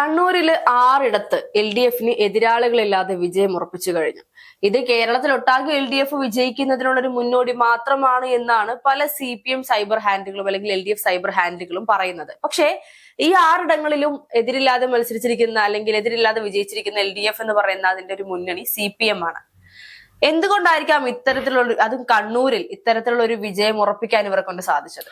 കണ്ണൂരിൽ ആറിടത്ത് L D എഫിന് എതിരാളികളില്ലാതെ വിജയം ഉറപ്പിച്ചു കഴിഞ്ഞു. ഇത് കേരളത്തിലൊട്ടാകെ എൽ ഡി എഫ് വിജയിക്കുന്നതിനുള്ള ഒരു മുന്നോടി മാത്രമാണ് എന്നാണ് പല സി പി എം സൈബർ ഹാൻഡിലുകളും അല്ലെങ്കിൽ എൽ ഡി എഫ് സൈബർ ഹാൻഡിലുകളും പറയുന്നത്. പക്ഷേ ഈ ആറിടങ്ങളിലും എതിരില്ലാതെ മത്സരിച്ചിരിക്കുന്ന അല്ലെങ്കിൽ എതിരില്ലാതെ വിജയിച്ചിരിക്കുന്ന എൽ ഡി എഫ് എന്ന് പറയുന്ന അതിന്റെ ഒരു മുന്നണി സി പി എം ആണ്. എന്തുകൊണ്ടായിരിക്കാം ഇത്തരത്തിലുള്ള അതും കണ്ണൂരിൽ ഇത്തരത്തിലുള്ള ഒരു വിജയം ഉറപ്പിക്കാൻ ഇവരെ കൊണ്ട് സാധിച്ചത്?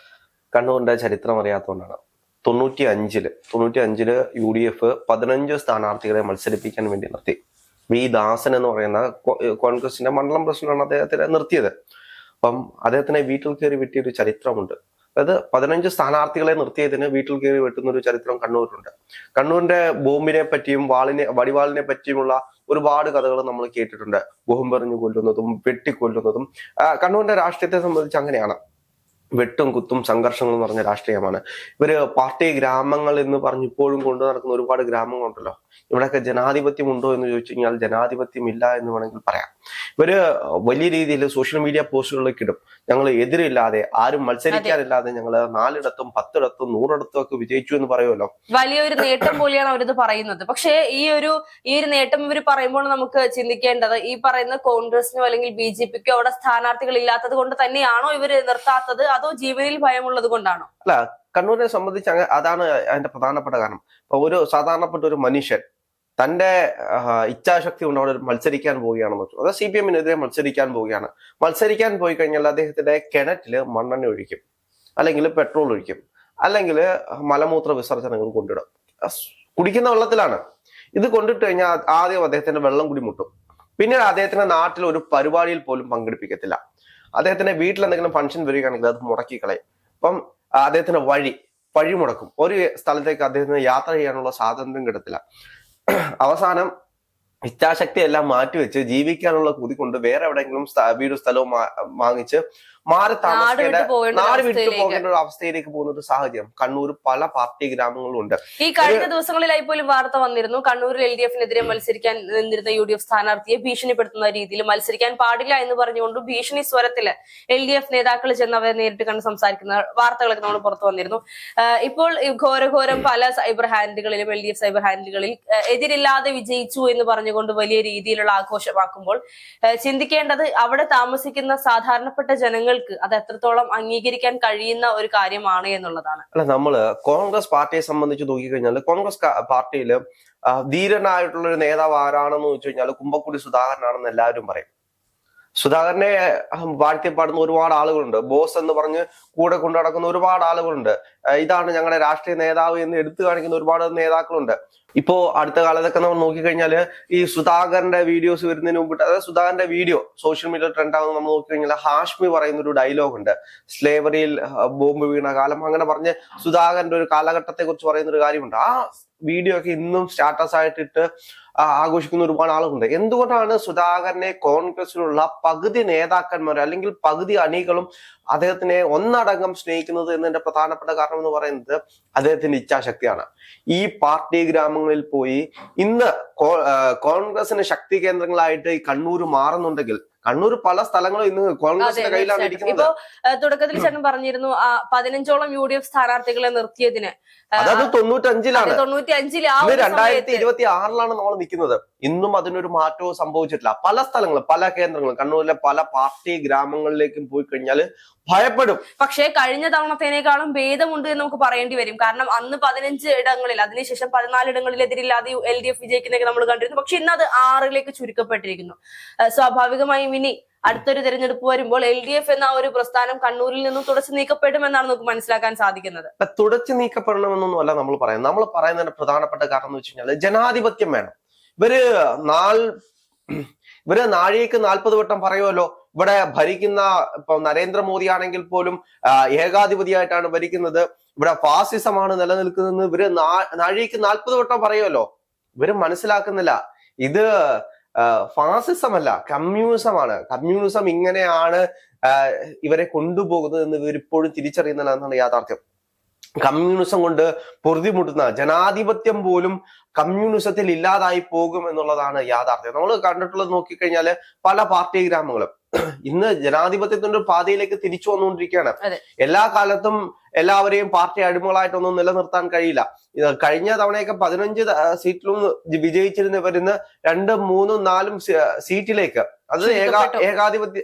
കണ്ണൂരിന്റെ ചരിത്രം അറിയാത്തതുകൊണ്ടാണ്. തൊണ്ണൂറ്റി അഞ്ചിൽ തൊണ്ണൂറ്റി അഞ്ചിൽ യു ഡി എഫ് പതിനഞ്ച് സ്ഥാനാർത്ഥികളെ മത്സരിപ്പിക്കാൻ വേണ്ടി നിർത്തി. വി ദാസൻ എന്ന് പറയുന്ന കോൺഗ്രസിന്റെ മണ്ഡലം പ്രസിഡന്റാണ് അദ്ദേഹത്തിനെ നിർത്തിയത്. അപ്പം അദ്ദേഹത്തിനെ വീട്ടിൽ കയറി വെട്ടിയ ഒരു ചരിത്രമുണ്ട്. അതായത് പതിനഞ്ച് സ്ഥാനാർത്ഥികളെ നിർത്തിയതിന് വീട്ടിൽ കയറി വെട്ടുന്ന ഒരു ചരിത്രം കണ്ണൂരിലുണ്ട്. കണ്ണൂരിന്റെ ബോംബിനെ പറ്റിയും വാളിനെ വടിവാളിനെ പറ്റിയുമുള്ള ഒരുപാട് കഥകൾ നമ്മൾ കേട്ടിട്ടുണ്ട്. ബോംബെറിഞ്ഞു കൊല്ലുന്നതും വെട്ടിക്കൊല്ലുന്നതും. കണ്ണൂരിന്റെ രാഷ്ട്രീയത്തെ സംബന്ധിച്ച് അങ്ങനെയാണ്. വെട്ടും കുത്തും സംഘർഷങ്ങളും നിറഞ്ഞ രാഷ്ട്രീയമാണ്. ഇവർ പാർട്ടി ഗ്രാമങ്ങൾ എന്ന് പറഞ്ഞ് ഇപ്പോഴും കൊണ്ടു നടക്കുന്ന ഒരുപാട് ഗ്രാമങ്ങളുണ്ടല്ലോ. ഇവിടെയൊക്കെ ജനാധിപത്യം ഉണ്ടോ എന്ന് ചോദിച്ചു കഴിഞ്ഞാൽ ജനാധിപത്യം ഇല്ല എന്ന് വേണമെങ്കിൽ പറയാം. ഇവർ വലിയ രീതിയിൽ സോഷ്യൽ മീഡിയ പോസ്റ്റുകളിലേക്ക് ഇടും. ഞങ്ങൾ എതിരില്ലാതെ ആരും മത്സരിക്കാനില്ലാതെ ഞങ്ങൾ നാലിടത്തും പത്തിടത്തും നൂറിടത്തും ഒക്കെ വിജയിച്ചു എന്ന് പറയുമല്ലോ? വലിയൊരു നേട്ടം പോലെയാണ് അവരിത് പറയുന്നത്. പക്ഷേ ഈ ഒരു ഈ ഒരു നേട്ടം ഇവർ പറയുമ്പോൾ നമുക്ക് ചിന്തിക്കേണ്ടത് ഈ പറയുന്ന കോൺഗ്രസിനോ അല്ലെങ്കിൽ ബി ജെ പിക്കോ അവിടെ സ്ഥാനാർത്ഥികൾ ഇല്ലാത്തത് കൊണ്ട് തന്നെയാണോ ഇവർ നിർത്താത്തത്? അതോ ജീവനിൽ ഭയമുള്ളത് കൊണ്ടാണോ? അല്ല കണ്ണൂരിനെ സംബന്ധിച്ച് അതാണ് അതിന്റെ പ്രധാനപ്പെട്ട കാരണം. ഇപ്പൊ ഒരു സാധാരണപ്പെട്ട ഒരു മനുഷ്യൻ തന്റെ ഇച്ഛാശക്തി കൊണ്ട് അവിടെ മത്സരിക്കാൻ പോവുകയാണെന്ന് വെച്ചു. അത് സി പി എമ്മിനെതിരെ മത്സരിക്കാൻ പോവുകയാണ്. മത്സരിക്കാൻ പോയി കഴിഞ്ഞാൽ അദ്ദേഹത്തിന്റെ കിണറ്റിൽ മണ്ണെണ്ണ ഒഴിക്കും. അല്ലെങ്കിൽ പെട്രോൾ ഒഴിക്കും. അല്ലെങ്കിൽ മലമൂത്ര വിസർജനങ്ങൾ കൊണ്ടിടും. കുടിക്കുന്ന വെള്ളത്തിലാണ്. ഇത് കൊണ്ടിട്ട് കഴിഞ്ഞാൽ ആദ്യം അദ്ദേഹത്തിന്റെ വെള്ളം കൂടി മുട്ടും. പിന്നീട് അദ്ദേഹത്തിന്റെ നാട്ടിൽ ഒരു പരിപാടിയിൽ പോലും പങ്കെടുപ്പിക്കത്തില്ല. അദ്ദേഹത്തിന്റെ വീട്ടിൽ എന്തെങ്കിലും ഫംഗ്ഷൻ വരികയാണെങ്കിൽ അത് മുടക്കി കളയും അപ്പം അദ്ദേഹത്തിന്റെ വഴി വഴി മുടക്കും. ഒരു സ്ഥലത്തേക്ക് അദ്ദേഹത്തിന് യാത്ര ചെയ്യാനുള്ള സ്വാതന്ത്ര്യം കിട്ടത്തില്ല. അവസാനം ഇച്ഛാശക്തി എല്ലാം മാറ്റിവെച്ച് ജീവിക്കാനുള്ള കൊതി കൊണ്ട് വേറെ എവിടെയെങ്കിലും വീടും സ്ഥലവും വാങ്ങിച്ച് മാറി താമസിക്കേണ്ട നാട് വിട്ടു അവസ്ഥയിലേക്ക്. പോകേണ്ട ഒരു അവസ്ഥയിലേക്ക് പോകുന്ന ഒരു സാഹചര്യം. കണ്ണൂർ പല പാർട്ടി ഗ്രാമങ്ങളും ഉണ്ട്. ഈ കഴിഞ്ഞ ദിവസങ്ങളിലായി പോലും വാർത്ത വന്നിരുന്നു. കണ്ണൂരിൽ എൽ ഡി എഫിനെതിരെ മത്സരിക്കാൻ നിന്നിരുന്ന യു ഡി എഫ് സ്ഥാനാർത്ഥിയെ ഭീഷണിപ്പെടുത്തുന്ന രീതിയിൽ മത്സരിക്കാൻ പാടില്ല എന്ന് പറഞ്ഞുകൊണ്ട് ഭീഷണി സ്വരത്തിൽ എൽ ഡി എഫ് നേതാക്കൾ ചെന്ന് അവരെ നേരിട്ട് കണ്ട് സംസാരിക്കുന്ന വാർത്തകളൊക്കെ നമ്മൾ പുറത്തു വന്നിരുന്നു. ഇപ്പോൾ ഘോരഘോരം പല സൈബർ ഹാൻഡിലുകളിലും എൽ ഡി എഫ് സൈബർ ഹാൻഡിലുകളിൽ എതിരില്ലാതെ വിജയിച്ചു എന്ന് പറഞ്ഞുകൊണ്ട് വലിയ രീതിയിലുള്ള ആഘോഷമാക്കുമ്പോൾ ചിന്തിക്കേണ്ടത് അവിടെ താമസിക്കുന്ന സാധാരണപ്പെട്ട ജനങ്ങൾക്ക് അത് എത്രത്തോളം അംഗീകരിക്കാൻ കഴിയുന്ന ഒരു കാര്യമാണ് എന്നുള്ളതാണ്. അല്ല നമ്മൾ കോൺഗ്രസ് പാർട്ടിയെ സംബന്ധിച്ച് നോക്കിക്കഴിഞ്ഞാൽ കോൺഗ്രസ് പാർട്ടിയിൽ ധീരനായിട്ടുള്ള ഒരു നേതാവ് ആരാണെന്ന് വെച്ച് കഴിഞ്ഞാൽ കുമ്പക്കുടി സുധാകരനാണെന്ന് എല്ലാവരും പറയും. സുധാകരനെ വാഴ്ത്തിപ്പാടുന്ന ഒരുപാട് ആളുകളുണ്ട്. ബോസ് എന്ന് പറഞ്ഞ് കൂടെ കൊണ്ടു നടക്കുന്ന ഒരുപാട് ആളുകളുണ്ട്. ഇതാണ് ഞങ്ങളുടെ രാഷ്ട്രീയ നേതാവ് എന്ന് എടുത്തു കാണിക്കുന്ന ഒരുപാട് നേതാക്കളുണ്ട്. ഇപ്പോ അടുത്ത കാലത്തൊക്കെ നമ്മൾ നോക്കിക്കഴിഞ്ഞാൽ ഈ സുധാകരന്റെ വീഡിയോസ് വരുന്നതിന് മുമ്പിട്ട് അതായത് സുധാകരന്റെ വീഡിയോ സോഷ്യൽ മീഡിയ ട്രെൻഡ് ആകുന്ന നമ്മൾ നോക്കിക്കഴിഞ്ഞാൽ ഹാഷ്മി പറയുന്ന ഒരു ഡയലോഗ് ഉണ്ട് സ്ലേവറിയിൽ ബോംബ് വീണ കാലം അങ്ങനെ പറഞ്ഞ് സുധാകരന്റെ ഒരു കാലഘട്ടത്തെ കുറിച്ച് പറയുന്ന ഒരു കാര്യമുണ്ട്. ആ വീഡിയോ ഒക്കെ ഇന്നും സ്റ്റാറ്റസ് ആയിട്ടിട്ട് ആഘോഷിക്കുന്ന ഒരുപാട് ആളുകളുണ്ട്. എന്തുകൊണ്ടാണ് സുധാകരനെ കോൺഗ്രസിലുള്ള പകുതി നേതാക്കന്മാർ അല്ലെങ്കിൽ പകുതി അണികളും അദ്ദേഹത്തിനെ ഒന്നടങ്കം സ്നേഹിക്കുന്നത് എന്നതിന്റെ പ്രധാനപ്പെട്ട കാരണം എന്ന് പറയുന്നത് അദ്ദേഹത്തിന്റെ ഇച്ഛാശക്തിയാണ്. ഈ പാർട്ടി ഗ്രാമങ്ങളിൽ പോയി ഇന്ന് കോൺഗ്രസിന് ശക്തി കേന്ദ്രങ്ങളായിട്ട് ഈ കണ്ണൂർ മാറുന്നുണ്ടെങ്കിൽ കണ്ണൂർ പല സ്ഥലങ്ങളും ഇന്ന് കോൺഗ്രസിന്റെ കയ്യിലാണ്. ഇരിക്കുന്നത്. ഇപ്പോ തുടക്കത്തിൽ ചേട്ടൻ പറഞ്ഞിരുന്നു പതിനഞ്ചോളം യു ഡി എഫ് സ്ഥാനാർത്ഥികളെ നിർത്തിയതിന് അതത് തൊണ്ണൂറ്റഞ്ചിലാണ്. രണ്ടായിരത്തി ഇരുപത്തി ആറിലാണ് നമ്മൾ നിൽക്കുന്നത്. ഇന്നും അതിനൊരു മാറ്റവും സംഭവിച്ചിട്ടില്ല. പല സ്ഥലങ്ങളും പല കേന്ദ്രങ്ങളും കണ്ണൂരിലെ പല പാർട്ടി ഗ്രാമങ്ങളിലേക്കും പോയി കഴിഞ്ഞാൽ ഭയപ്പെടും. പക്ഷേ കഴിഞ്ഞ തവണത്തേനേക്കാളും ഭേദമുണ്ട് എന്ന് നമുക്ക് പറയേണ്ടി വരും. കാരണം അന്ന് പതിനഞ്ച് ഇടങ്ങളിൽ അതിനുശേഷം പതിനാല് ഇടങ്ങളിൽ എതിരില്ലാതെ എൽ ഡി എഫ് വിജയിക്കുന്നൊക്കെ നമ്മൾ കണ്ടിരുന്നു. പക്ഷെ ഇന്ന് അത് ആറിലേക്ക് ചുരുക്കപ്പെട്ടിരിക്കുന്നു. സ്വാഭാവികമായും ഇനി അടുത്തൊരു തെരഞ്ഞെടുപ്പ് വരുമ്പോൾ എൽ ഡി എഫ് എന്ന ഒരു പ്രസ്ഥാനം കണ്ണൂരിൽ നിന്നും തുടച്ചു നീക്കപ്പെടുമെന്നാണ് നമുക്ക് മനസ്സിലാക്കാൻ സാധിക്കുന്നത്. തുടച്ചു നീക്കപ്പെടണമെന്നൊന്നും അല്ല നമ്മൾ പറയാം നമ്മൾ പറയുന്നതിന്റെ പ്രധാനപ്പെട്ട കാരണം എന്ന് വെച്ച് കഴിഞ്ഞാൽ ജനാധിപത്യം വേണം. ഇവർ നാൾ ഇവർ നാഴികക്ക് നാൽപ്പത് വട്ടം പറയുമല്ലോ ഇവിടെ ഭരിക്കുന്ന ഇപ്പൊ നരേന്ദ്രമോദി ആണെങ്കിൽ പോലും ഏകാധിപതിയായിട്ടാണ് ഭരിക്കുന്നത്. ഇവിടെ ഫാസിസമാണ് നിലനിൽക്കുന്നതെന്ന് ഇവർ നാഴികക്ക് നാൽപ്പത് വട്ടം പറയുമല്ലോ ഇവർ മനസ്സിലാക്കുന്നില്ല. ഇത് ഫാസിസം അല്ല കമ്മ്യൂണിസമാണ്. കമ്മ്യൂണിസം ഇങ്ങനെയാണ് ഇവരെ കൊണ്ടുപോകുന്നത് എന്ന് ഇവരിപ്പോഴും തിരിച്ചറിയുന്നില്ല എന്നാണ് യാഥാർത്ഥ്യം. കമ്മ്യൂണിസം കൊണ്ട് പൊറുതിമുട്ടുന്ന ജനാധിപത്യം പോലും കമ്മ്യൂണിസത്തിൽ ഇല്ലാതായി പോകും എന്നുള്ളതാണ് യാഥാർത്ഥ്യം. നമ്മൾ കണ്ടിട്ടുള്ളത് നോക്കിക്കഴിഞ്ഞാൽ പല പാർട്ടി ഗ്രാമങ്ങളും. ഇന്ന് ജനാധിപത്യത്തിന്റെ പാതയിലേക്ക് തിരിച്ചു വന്നുകൊണ്ടിരിക്കുകയാണ്. എല്ലാ കാലത്തും എല്ലാവരെയും പാർട്ടി അടിമകളായിട്ടൊന്നും നിലനിർത്താൻ കഴിയില്ല. കഴിഞ്ഞ തവണയൊക്കെ പതിനഞ്ച് സീറ്റിലും വിജയിച്ചിരുന്നവർ ഇന്ന് രണ്ടും മൂന്നും നാലും സീറ്റിലേക്ക്. അത് ഏകാ. ഏകാധിപത്യ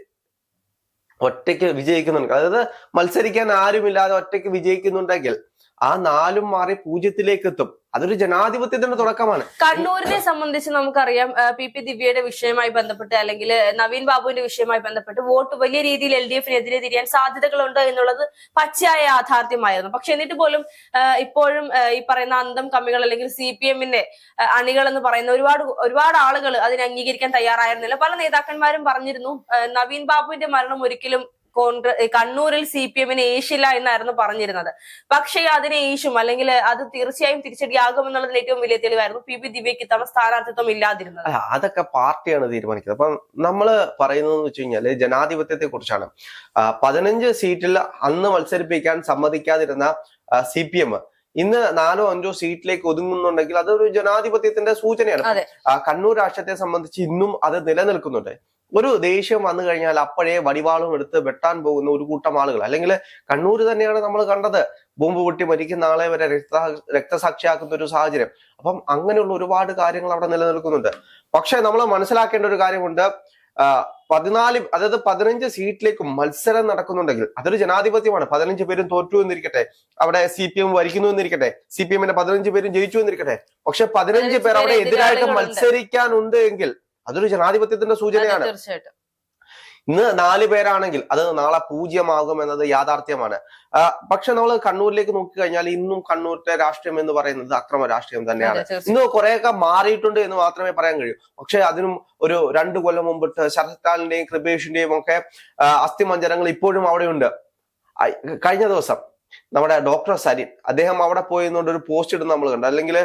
ഒറ്റയ്ക്ക് വിജയിക്കുന്നുണ്ട്. അതായത് മത്സരിക്കാൻ ആരുമില്ലാതെ ഒറ്റയ്ക്ക് വിജയിക്കുന്നുണ്ടെങ്കിൽ ആ നാലും മാറി പൂജ്യത്തിലേക്ക് എത്തും അതൊരു ജനാധിപത്യത്തിന്റെ തുടക്കമാണ്. കണ്ണൂരിനെ സംബന്ധിച്ച് നമുക്കറിയാം പി. പി. ദിവ്യയുടെ വിഷയമായി ബന്ധപ്പെട്ട് അല്ലെങ്കിൽ നവീൻ ബാബുവിന്റെ വിഷയമായി ബന്ധപ്പെട്ട് വോട്ട് വലിയ രീതിയിൽ എൽ ഡി എഫിനെതിരെ തിരിയാൻ സാധ്യതകളുണ്ട് എന്നുള്ളത് പച്ചയായ യാഥാർത്ഥ്യമായിരുന്നു. പക്ഷെ എന്നിട്ട് പോലും ഇപ്പോഴും ഈ പറയുന്ന അന്തം കമ്മികൾ അല്ലെങ്കിൽ സി പി എമ്മിന്റെ അണികൾ എന്ന് പറയുന്ന ഒരുപാട് ഒരുപാട് ആളുകൾ അതിനെ അംഗീകരിക്കാൻ തയ്യാറായിരുന്നില്ല. പല നേതാക്കന്മാരും പറഞ്ഞിരുന്നു നവീൻ ബാബുവിന്റെ മരണം ഒരിക്കലും കോൺഗ്രസ് കണ്ണൂരിൽ സി പി എമ്മിന് ഏഷ്യയില്ല എന്നായിരുന്നു പറഞ്ഞിരുന്നത്. പക്ഷേ അതിനെ ഏഷും അല്ലെങ്കിൽ അത് തീർച്ചയായും തിരിച്ചടിയാകുമെന്നുള്ളതിന് ഏറ്റവും വലിയ തെളിവായിരുന്നു പി പി ദിവ്യക്ക് ഇത്തവണ സ്ഥാനാർത്ഥിത്വം ഇല്ലാതിരുന്നത്. അതൊക്കെ പാർട്ടിയാണ് തീരുമാനിക്കുന്നത്. അപ്പം നമ്മൾ പറയുന്നതെന്ന് വെച്ച് കഴിഞ്ഞാൽ ജനാധിപത്യത്തെ കുറിച്ചാണ് പതിനഞ്ച് സീറ്റിൽ അന്ന് മത്സരിപ്പിക്കാൻ സമ്മതിക്കാതിരുന്ന സി പി എം. ഇന്ന് നാലോ അഞ്ചോ സീറ്റിലേക്ക് ഒതുങ്ങുന്നുണ്ടെങ്കിൽ അതൊരു ജനാധിപത്യത്തിന്റെ സൂചനയാണ്. കണ്ണൂർ രാഷ്ട്രത്തെ സംബന്ധിച്ച് ഇന്നും അത് നിലനിൽക്കുന്നുണ്ട്. ഒരു ദേഷ്യം വന്നു കഴിഞ്ഞാൽ അപ്പോഴേ വടിവാളും എടുത്ത് വെട്ടാൻ പോകുന്ന ഒരു കൂട്ടം ആളുകൾ. അല്ലെങ്കിൽ കണ്ണൂർ തന്നെയാണ് നമ്മൾ കണ്ടത്. ബോംബ് പൊട്ടി മരിക്കുന്ന ആളെ വരെ രക്ത രക്തസാക്ഷിയാക്കുന്ന ഒരു സാഹചര്യം. അപ്പം അങ്ങനെയുള്ള ഒരുപാട് കാര്യങ്ങൾ അവിടെ നിലനിൽക്കുന്നുണ്ട്. പക്ഷെ നമ്മൾ മനസ്സിലാക്കേണ്ട ഒരു കാര്യമുണ്ട്. പതിനാല് അതായത് പതിനഞ്ച് സീറ്റിലേക്ക് മത്സരം നടക്കുന്നുണ്ടെങ്കിൽ അതൊരു ജനാധിപത്യമാണ്. പതിനഞ്ച് പേരും തോറ്റു എന്നിരിക്കട്ടെ. അവിടെ സി പി എം വരിക്കുന്നു എന്നിരിക്കട്ടെ. സി പി എമ്മിന്റെ പതിനഞ്ച് പേരും ജയിച്ചു എന്നിരിക്കട്ടെ. പക്ഷെ പതിനഞ്ച് പേർ അവിടെ എതിരായിട്ട്. മത്സരിക്കാനുണ്ട് എങ്കിൽ അതൊരു ജനാധിപത്യത്തിന്റെ സൂചനയാണ്. തീർച്ചയായിട്ടും. ഇന്ന് നാല് പേരാണെങ്കിൽ അത് നാളെ പൂജ്യമാകും എന്നത് യാഥാർത്ഥ്യമാണ്. പക്ഷെ നമ്മൾ കണ്ണൂരിലേക്ക് നോക്കിക്കഴിഞ്ഞാൽ ഇന്നും കണ്ണൂരിലെ രാഷ്ട്രീയം എന്ന് പറയുന്നത് അക്രമ രാഷ്ട്രീയം തന്നെയാണ്. ഇന്ന് കുറെയൊക്കെ മാറിയിട്ടുണ്ട് എന്ന് മാത്രമേ പറയാൻ കഴിയൂ. പക്ഷെ അതിനും ഒരു രണ്ടു കൊല്ലം മുമ്പിട്ട് ശരത്ലാലിന്റെയും കൃപേഷിന്റെയും ഒക്കെ ആ, ഇപ്പോഴും അവിടെയുണ്ട്. കഴിഞ്ഞ ദിവസം നമ്മുടെ ഡോക്ടർ സരിൻ അദ്ദേഹം അവിടെ പോയി എന്നുകൊണ്ട് ഒരു പോസ്റ്റ് ഇടുന്ന നമ്മൾ കണ്ടു. അല്ലെങ്കിൽ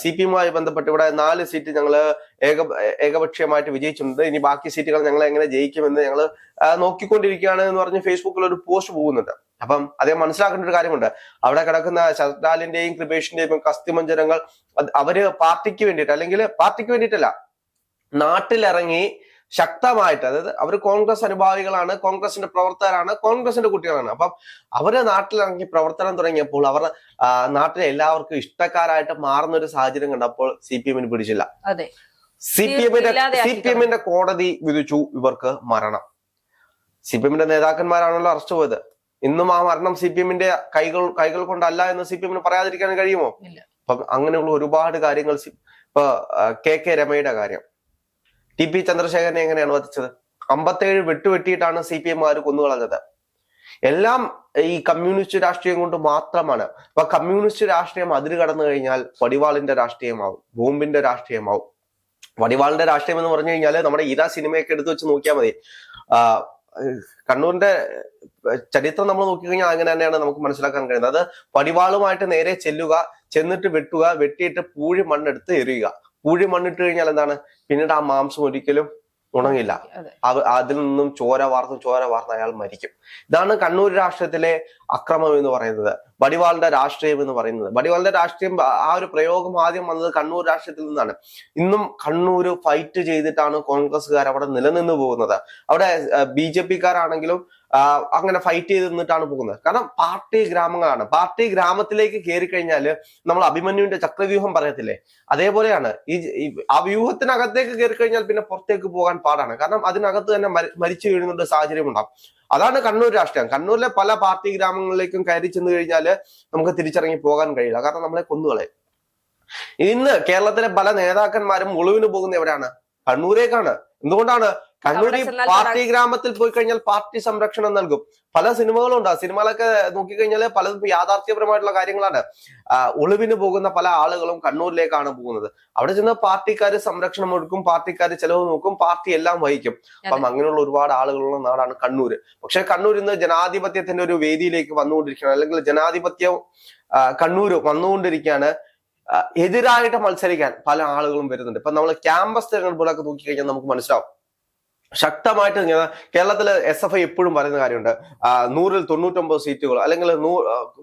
സി പി എമ്മുമായി ബന്ധപ്പെട്ട് ഇവിടെ നാല് സീറ്റ് ഞങ്ങൾ ഏക ഏകപക്ഷീയമായിട്ട് വിജയിച്ചിട്ടുണ്ട്. ഇനി ബാക്കി സീറ്റുകൾ ഞങ്ങൾ എങ്ങനെ ജയിക്കുമെന്ന് ഞങ്ങൾ നോക്കിക്കൊണ്ടിരിക്കുകയാണ് എന്ന് പറഞ്ഞ് ഫേസ്ബുക്കിൽ ഒരു പോസ്റ്റ് പോകുന്നുണ്ട്. അപ്പം അദ്ദേഹം മനസ്സിലാക്കേണ്ട ഒരു കാര്യമുണ്ട്. അവിടെ കിടക്കുന്ന ശരത്ലാലിന്റെയും കൃപേഷിന്റെയും കസ്തിമഞ്ജനങ്ങൾ അവർ പാർട്ടിക്ക് വേണ്ടിയിട്ട് അല്ലെങ്കിൽ പാർട്ടിക്ക് വേണ്ടിയിട്ടല്ല നാട്ടിലിറങ്ങി ശക്തമായിട്ട് അതായത് അവർ കോൺഗ്രസ് അനുഭാവികളാണ് കോൺഗ്രസിന്റെ പ്രവർത്തകരാണ് കോൺഗ്രസിന്റെ കുട്ടികളാണ്. അപ്പം അവർ നാട്ടിലിറങ്ങി പ്രവർത്തനം തുടങ്ങിയപ്പോൾ അവർ നാട്ടിലെ എല്ലാവർക്കും ഇഷ്ടക്കാരായിട്ട് മാറുന്ന ഒരു സാഹചര്യം കണ്ടപ്പോൾ സി പി എമ്മിന് പിടിച്ചില്ല. സി പി എമ്മിന്റെ സി പി എമ്മിന്റെ കോടതി വിധിച്ചു ഇവർക്ക് മരണം. സി പി എമ്മിന്റെ നേതാക്കന്മാരാണല്ലോ അറസ്റ്റ് പോയത്. ഇന്നും ആ മരണം സി പി എമ്മിന്റെ കൈകൾ കൈകൾ കൊണ്ടല്ല എന്ന് സി പി എമ്മിന് പറയാതിരിക്കാൻ കഴിയുമോ. അപ്പം അങ്ങനെയുള്ള ഒരുപാട് കാര്യങ്ങൾ ഇപ്പൊ കെ കെ രമയുടെ കാര്യം. ടി പി ചന്ദ്രശേഖരനെ എങ്ങനെയാണ് വധിച്ചത്? അമ്പത്തേഴ് വെട്ടുവെട്ടിയിട്ടാണ് സി പി എംകാർ കൊന്നുകളഞ്ഞത് എല്ലാം ഈ കമ്മ്യൂണിസ്റ്റ് രാഷ്ട്രീയം കൊണ്ട് മാത്രമാണ്. അപ്പൊ കമ്മ്യൂണിസ്റ്റ് രാഷ്ട്രീയം അതിര് കടന്നു കഴിഞ്ഞാൽ വടിവാളിന്റെ രാഷ്ട്രീയമാവും ബോംബിന്റെ രാഷ്ട്രീയമാവും. വടിവാളിന്റെ രാഷ്ട്രീയം എന്ന് പറഞ്ഞു കഴിഞ്ഞാൽ നമ്മുടെ ഇര സിനിമയൊക്കെ എടുത്തു വെച്ച് നോക്കിയാൽ മതി. കണ്ണൂരിന്റെ ചരിത്രം നമ്മൾ നോക്കിക്കഴിഞ്ഞാൽ അങ്ങനെ തന്നെയാണ് നമുക്ക് മനസ്സിലാക്കാൻ കഴിയുന്നത്. അത് വടിവാളുമായിട്ട് നേരെ ചെല്ലുക ചെന്നിട്ട് വെട്ടുക വെട്ടിയിട്ട് പൂഴി മണ്ണെടുത്ത് എറിയുക. പൂഴി മണ്ണിട്ട് കഴിഞ്ഞാൽ എന്താണ്? പിന്നീട് ആ മാംസം ഒരിക്കലും ഉണങ്ങില്ല. അതെ. അതിൽ നിന്നും ചോര വാർത്ത് ചോര വാർന്ന് അയാൾ മരിക്കും. ഇതാണ് കണ്ണൂർ രാഷ്ട്രീയത്തിലെ അക്രമം എന്ന് പറയുന്നത്. ബടിവാളിന്റെ രാഷ്ട്രീയം എന്ന് പറയുന്നത്. ബടിവാളിന്റെ രാഷ്ട്രീയം ആ- ഒരു പ്രയോഗം ആദ്യം വന്നത് കണ്ണൂർ രാഷ്ട്രീയത്തിൽ നിന്നാണ്. ഇന്നും കണ്ണൂര് ഫൈറ്റ് ചെയ്തിട്ടാണ് കോൺഗ്രസ്സുകാർ അവിടെ നിലനിന്ന് പോകുന്നത്. അവിടെ ബി ജെ പിക്കാരാണെങ്കിലും അങ്ങനെ ഫൈറ്റ് ചെയ്ത് നിന്നിട്ടാണ് പോകുന്നത്. കാരണം പാർട്ടി ഗ്രാമങ്ങളാണ്. പാർട്ടി ഗ്രാമത്തിലേക്ക് കയറി കഴിഞ്ഞാൽ നമ്മൾ അഭിമന്യുവിന്റെ ചക്രവ്യൂഹം പറയത്തില്ലേ? അതേപോലെയാണ്. ഈ ആ വ്യൂഹത്തിനകത്തേക്ക് കയറി കഴിഞ്ഞാൽ പിന്നെ പുറത്തേക്ക് പോകാൻ പാടാണ്. കാരണം അതിനകത്ത് തന്നെ മരി- മരിച്ചു വീഴുന്ന ഒരു സാഹചര്യം ഉണ്ടാവും അതാണ് കണ്ണൂർ രാഷ്ട്രീയം. കണ്ണൂരിലെ പല പാർട്ടി ഗ്രാമങ്ങളിലേക്കും കയറി ചെന്ന് കഴിഞ്ഞാൽ നമുക്ക് തിരിച്ചിറങ്ങി പോകാൻ കഴിയില്ല. കാരണം നമ്മളെ കൊന്നുകളയും. ഇന്ന് കേരളത്തിലെ പല നേതാക്കന്മാരും ഒളിവിന് പോകുന്ന എവിടെയാണ്? കണ്ണൂരേക്കാണ്. എന്തുകൊണ്ടാണ് ചെന്നാൽ പാർട്ടി ഗ്രാമത്തിൽ പോയി കഴിഞ്ഞാൽ പാർട്ടി സംരക്ഷണം നൽകും. പല സിനിമകളും ഉണ്ട് ആ സിനിമകളൊക്കെ നോക്കിക്കഴിഞ്ഞാൽ പലതും യാഥാർത്ഥ്യപരമായിട്ടുള്ള കാര്യങ്ങളാണ്. ഒളിവിന് പോകുന്ന പല ആളുകളും കണ്ണൂരിലേക്കാണ് പോകുന്നത്. അവിടെ ചെന്ന് പാർട്ടിക്കാർ സംരക്ഷണം കൊടുക്കും പാർട്ടിക്കാർ ചെലവ് നോക്കും പാർട്ടി എല്ലാം വഹിക്കും. അപ്പം അങ്ങനെയുള്ള ഒരുപാട് ആളുകളുള്ള നാടാണ് കണ്ണൂര്. പക്ഷെ കണ്ണൂർ ഇന്ന് ജനാധിപത്യത്തിന്റെ ഒരു വേദിയിലേക്ക് വന്നുകൊണ്ടിരിക്കുകയാണ്. അല്ലെങ്കിൽ ജനാധിപത്യം കണ്ണൂര് കണ്ണൂർ വന്നുകൊണ്ടിരിക്കുകയാണ് എതിരായിട്ട് മത്സരിക്കാൻ പല ആളുകളും വരുന്നുണ്ട്. ഇപ്പൊ നമ്മൾ ക്യാമ്പസ് തെരഞ്ഞെടുപ്പുകളൊക്കെ നോക്കിക്കഴിഞ്ഞാൽ നമുക്ക് മനസ്സിലാവും. ശക്തമായിട്ട് ഇങ്ങനെ കേരളത്തിൽ എസ് എഫ് ഐ എപ്പോഴും പറയുന്ന കാര്യമുണ്ട്. നൂറിൽ തൊണ്ണൂറ്റൊമ്പത് സീറ്റുകൾ അല്ലെങ്കിൽ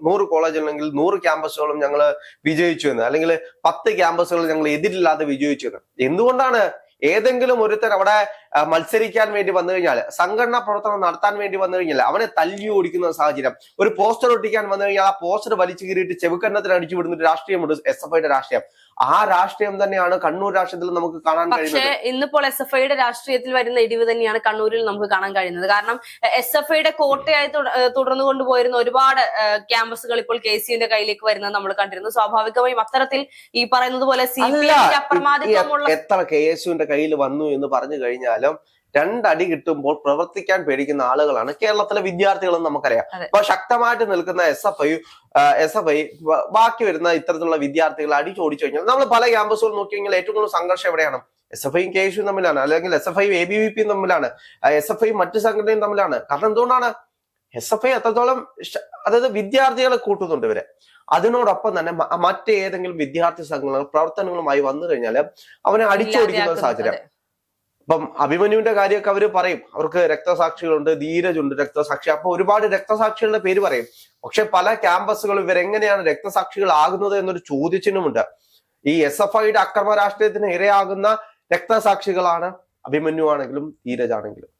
നൂറ് കോളേജ് ഉണ്ടെങ്കിൽ നൂറ് ക്യാമ്പസുകളും ഞങ്ങൾ വിജയിച്ചു എന്ന് അല്ലെങ്കിൽ പത്ത് ക്യാമ്പസുകൾ ഞങ്ങൾ എതിരില്ലാതെ വിജയിച്ചു എന്ന്. എന്തുകൊണ്ടാണ് ഏതെങ്കിലും ഒരുത്തൻ അവിടെ മത്സരിക്കാൻ വേണ്ടി വന്നു കഴിഞ്ഞാൽ സംഘടനാ പ്രവർത്തനം നടത്താൻ വേണ്ടി വന്നു കഴിഞ്ഞാൽ അവനെ തല്ലി ഓടിക്കുന്ന സാഹചര്യം. ഒരു പോസ്റ്റർ ഒട്ടിക്കാൻ വന്നു കഴിഞ്ഞാൽ ആ പോസ്റ്റർ വലിച്ചു കീറിയിട്ട് ചെവുക്കന്നത്തിന് അടിച്ചു വിടുന്ന ഒരു രാഷ്ട്രീയമുണ്ട് എസ് എഫ് ഐയുടെ രാഷ്ട്രീയം. ആ രാഷ്ട്രീയം തന്നെയാണ് കണ്ണൂർ രാഷ്ട്രീയത്തിൽ നമുക്ക് കാണാൻ പക്ഷേ കഴിയുന്നത്. ഇന്നിപ്പോൾ എസ് എഫ് ഐയുടെ രാഷ്ട്രീയത്തിൽ വരുന്ന ഇടിവ് തന്നെയാണ് കണ്ണൂരിൽ നമുക്ക് കാണാൻ കഴിയുന്നത്. കാരണം എസ് എഫ് ഐയുടെ കോട്ടയായി തുട- തുടർന്നു കൊണ്ടുപോയിരുന്ന ഒരുപാട് ക്യാമ്പസുകൾ ഇപ്പോൾ കെ സിയുടെ കയ്യിലേക്ക് വരുന്നത് നമ്മൾ കണ്ടിരുന്നു. സ്വാഭാവികമായും അത്തരത്തിൽ ഈ പറയുന്നത് പോലെ സി പി എത്ര കെ യുവിന്റെ കയ്യിൽ വന്നു എന്ന് പറഞ്ഞു കഴിഞ്ഞാലും രണ്ടടി കിട്ടുമ്പോൾ പ്രവർത്തിക്കാൻ പേടിക്കുന്ന ആളുകളാണ് കേരളത്തിലെ വിദ്യാർത്ഥികളെന്ന് നമുക്കറിയാം. അപ്പൊ ശക്തമായിട്ട് നിൽക്കുന്ന S F I S F I ബാക്കി വരുന്ന ഇത്തരത്തിലുള്ള വിദ്യാർത്ഥികൾ അടിച്ചോടിച്ചു കഴിഞ്ഞാൽ നമ്മൾ പല ക്യാമ്പസുകൾ നോക്കി കഴിഞ്ഞാൽ ഏറ്റവും കൂടുതൽ സംഘർഷം എവിടെയാണ്? എസ് എഫ് ഐയും കെ തമ്മിലാണ്. അല്ലെങ്കിൽ S F I A B V പിയും തമ്മിലാണ്. എസ് എഫ് ഐ മറ്റു സംഘടനയും തമ്മിലാണ്. കാരണം എന്തുകൊണ്ടാണ്? എസ് എഫ് ഐ അത്രത്തോളം അതായത് വിദ്യാർത്ഥികളെ കൂട്ടുന്നുണ്ട് ഇവരെ. അതിനോടൊപ്പം തന്നെ മറ്റേതെങ്കിലും വിദ്യാർത്ഥി സംഘങ്ങൾ പ്രവർത്തനങ്ങളുമായി വന്നു കഴിഞ്ഞാൽ അവനെ അടിച്ചോടിക്കുന്ന ഒരു സാഹചര്യം. ഇപ്പം അഭിമന്യുവിന്റെ കാര്യമൊക്കെ അവർ പറയും. അവർക്ക് രക്തസാക്ഷികളുണ്ട് ധീരജുണ്ട് രക്തസാക്ഷി. അപ്പൊ ഒരുപാട് രക്തസാക്ഷികളുടെ പേര് പറയും. പക്ഷെ പല ക്യാമ്പസുകളും ഇവരെങ്ങനെയാണ് രക്തസാക്ഷികളാകുന്നത് എന്നൊരു ചോദ്യചിഹ്നമുണ്ട്. ഈ എസ് എഫ് ഐയുടെ അക്രമ രാഷ്ട്രീയത്തിന് ഇരയാകുന്ന രക്തസാക്ഷികളാണ് അഭിമന്യു ആണെങ്കിലും ധീരജ് ആണെങ്കിലും